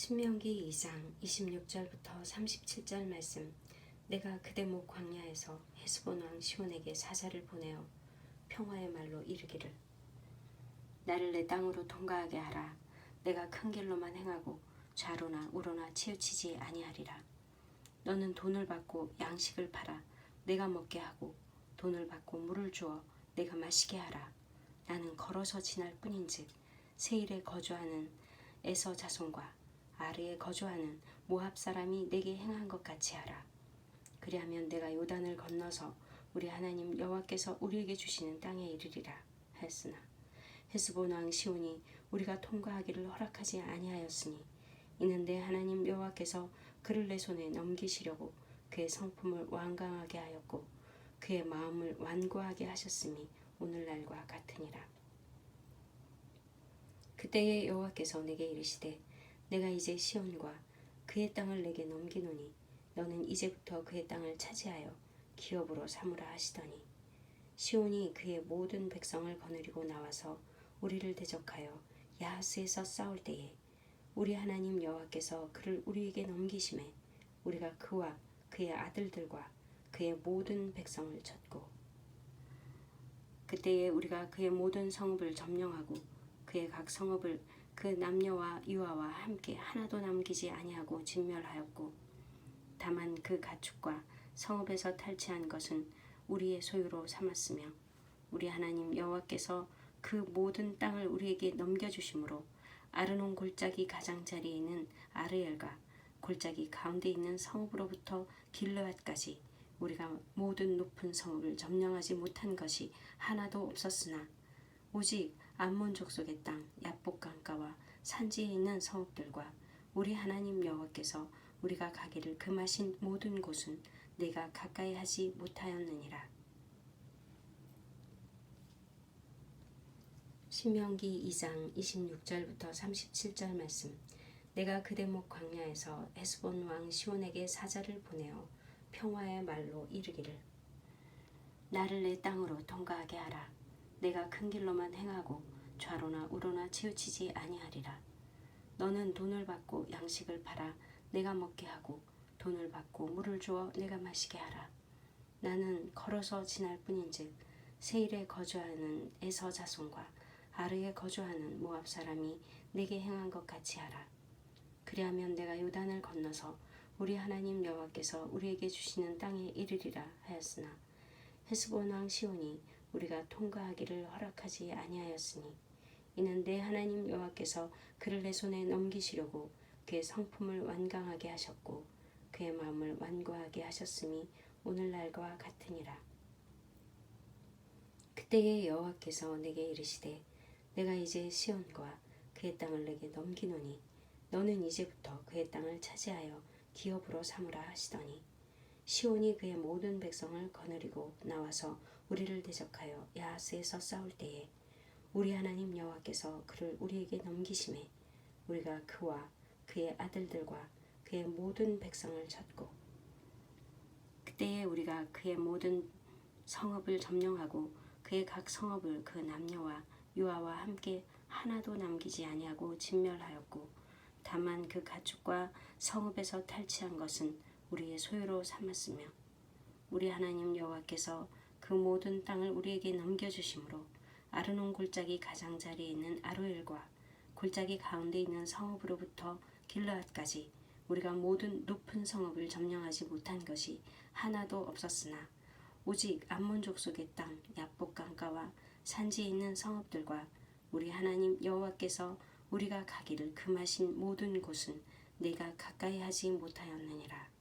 신명기 2장 26절부터 37절 말씀. 내가 그대 목 광야에서 헤스본 왕 시온에게 사자를 보내어 평화의 말로 이르기를. 나를 내 땅으로 통과하게 하라. 내가 큰 길로만 행하고 좌로나 우로나 치우치지 아니하리라. 너는 돈을 받고 양식을 팔아 내가 먹게 하고 돈을 받고 물을 주어 내가 마시게 하라. 나는 걸어서 지날 뿐인즉 세일에 거주하는 에서 자손과 아르에 거주하는 모압 사람이 내게 행한 것 같이 하라. 그리하면 내가 요단을 건너서 우리 하나님 여호와께서 우리에게 주시는 땅에 이르리라 하였으나 헤스본 왕 시온이 우리가 통과하기를 허락하지 아니하였으니 이는 내 하나님 여호와께서 그를 내 손에 넘기시려고 그의 성품을 완강하게 하였고 그의 마음을 완고하게 하셨음이 오늘날과 같으니라. 그때에 여호와께서 내게 이르시되 내가 이제 시온과 그의 땅을 내게 넘기노니 너는 이제부터 그의 땅을 차지하여 기업으로 삼으라 하시더니 시온이 그의 모든 백성을 거느리고 나와서 우리를 대적하여 야하스에서 싸울 때에 우리 하나님 여호와께서 그를 우리에게 넘기심에 우리가 그와 그의 아들들과 그의 모든 백성을 쳤고 그때에 우리가 그의 모든 성읍을 점령하고 그의 각 성읍을 그 남녀와 유아와 함께 하나도 남기지 아니하고 진멸하였고 다만 그 가축과 성읍에서 탈취한 것은 우리의 소유로 삼았으며 우리 하나님 여호와께서 그 모든 땅을 우리에게 넘겨주심으로 아르논 골짜기 가장자리에 있는 아르엘과 골짜기 가운데 있는 성읍으로부터 길르앗까지 우리가 모든 높은 성읍을 점령하지 못한 것이 하나도 없었으나 오직 암몬 족속의 땅 야복 강가와 산지에 있는 성읍들과 우리 하나님 여호와께서 우리가 가기를 금하신 모든 곳은 내가 가까이 하지 못하였느니라. 신명기 2장 26절부터 37절 말씀. 내가 그대목 광야에서 에스본 왕 시온에게 사자를 보내어 평화의 말로 이르기를. 나를 내 땅으로 통과하게 하라 내가 큰 길로만 행하고 좌로나 우로나 치우치지 아니하리라. 너는 돈을 받고 양식을 팔아 내가 먹게 하고 돈을 받고 물을 주어 내가 마시게 하라. 나는 걸어서 지날 뿐인즉 세일에 거주하는 에서 자손과 아르에 거주하는 모압 사람이 내게 행한 것 같이 하라. 그리하면 내가 요단을 건너서 우리 하나님 여호와께서 우리에게 주시는 땅에 이르리라 하였으나 헤스본 왕 시온이 우리가 통과하기를 허락하지 아니하였으니 이는 내 하나님 여호와께서 그를 내 손에 넘기시려고 그의 성품을 완강하게 하셨고 그의 마음을 완고하게 하셨음이 오늘날과 같으니라. 그때에 여호와께서 내게 이르시되 내가 이제 시온과 그의 땅을 내게 넘기노니 너는 이제부터 그의 땅을 차지하여 기업으로 삼으라 하시더니 시온이 그의 모든 백성을 거느리고 나와서 우리를 대적하여 야하스에서 싸울 때에 우리 하나님 여호와께서 그를 우리에게 넘기심에 우리가 그와 그의 아들들과 그의 모든 백성을 쳤고 그때에 우리가 그의 모든 성읍을 점령하고 그의 각 성읍을 그 남녀와 유아와 함께 하나도 남기지 아니하고 진멸하였고 다만 그 가축과 성읍에서 탈취한 것은 우리의 소유로 삼았으며 우리 하나님 여호와께서 그 모든 땅을 우리에게 넘겨주심으로 아르논 골짜기 가장자리에 있는 아로엘과 골짜기 가운데 있는 성읍으로부터 길르앗까지 우리가 모든 높은 성읍을 점령하지 못한 것이 하나도 없었으나 오직 암몬 족 속의 땅 야복 강가와 산지에 있는 성읍들과 우리 하나님 여호와께서 우리가 가기를 금하신 모든 곳은 내가 가까이 하지 못하였느니라.